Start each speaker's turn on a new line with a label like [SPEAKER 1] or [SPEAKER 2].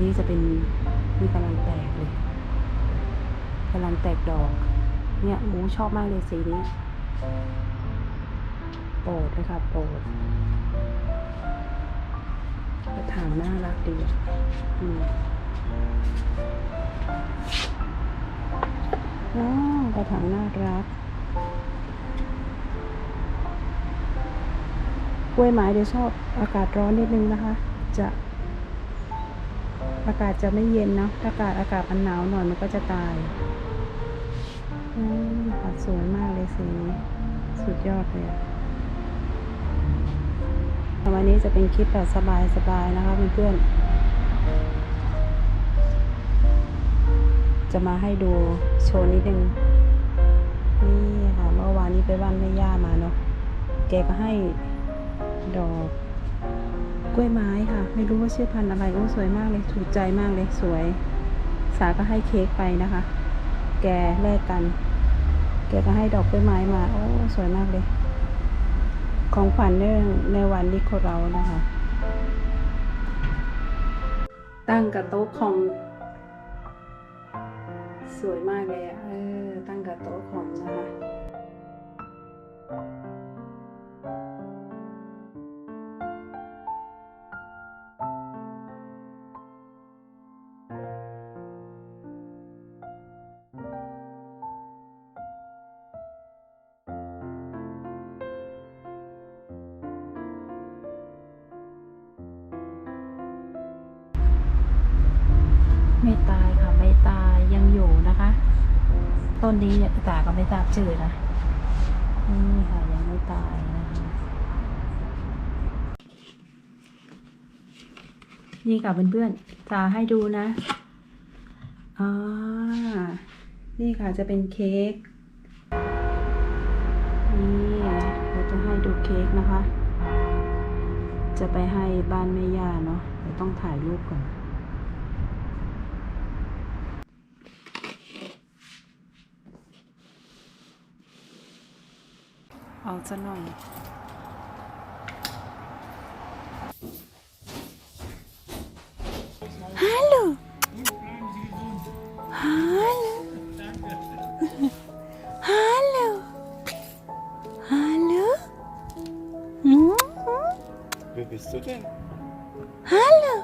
[SPEAKER 1] นี่จะเป็นนี่กำลังแตกเลยกำลังแตกดอก เนี่ยหมูชอบมากเลยสีนี้โปรดเลยค่ะโปรดกระถางน่ารักดีอืมอ๋อกระถางน่ารักกล้วยไม้เดี๋ยวชอบอากาศร้อนนิดนึงนะคะ จะ อากาศจะไม่เย็นเนอะถ้าอากาศอากาศมันหนาวหน่อยมันก็จะตายอืมค่ะสวยมากเลยสีนี้สุดยอดเลยวันนี้จะเป็นคลิปแบบสบายๆนะคะเพื่อนๆจะมาให้ดูโชว์นิดนึงนี่ค่ะเมื่อวานนี้ไปบ้านแม่ย่ามาเนาะแกก็ให้ดอก กล้วยไม้ค่ะ ไม่รู้ว่าชื่อพันธุ์อะไรโอ้สวยมากเลยถูกใจมากเลยสวย สาก็ให้เค้กไปนะคะ แกแลกกัน แกก็ให้ดอกกล้วยไม้มาโอ้สวยมากเลย ของขวัญเนื่องในวันนี้ของเรานะคะ ตั้งกับโต๊ะคอมสวยมากเลยอะเออตั้งกับโต๊ะคอมนะ ไม่ตายค่ะไม่ตายยังอยู่นะคะ ต้นนี้เนี่ยตาก็ไม่ทราบชื่อนะนี่ค่ะยังไม่ตายนะคะ นี่ค่ะเพื่อนๆตาให้ดูนะอ่านี่ค่ะจะเป็นเค้กนี่เราจะให้ดูเค้กนะคะ จะไปให้บ้านแม่ย่าเนาะเดี๋ยวต้องถ่ายรูปก่อน เอาซะหน่อยฮัลโหลฮัลโหลฮัลโหลฮัลโหลอืม
[SPEAKER 2] Wer bist du denn?
[SPEAKER 1] Hallo.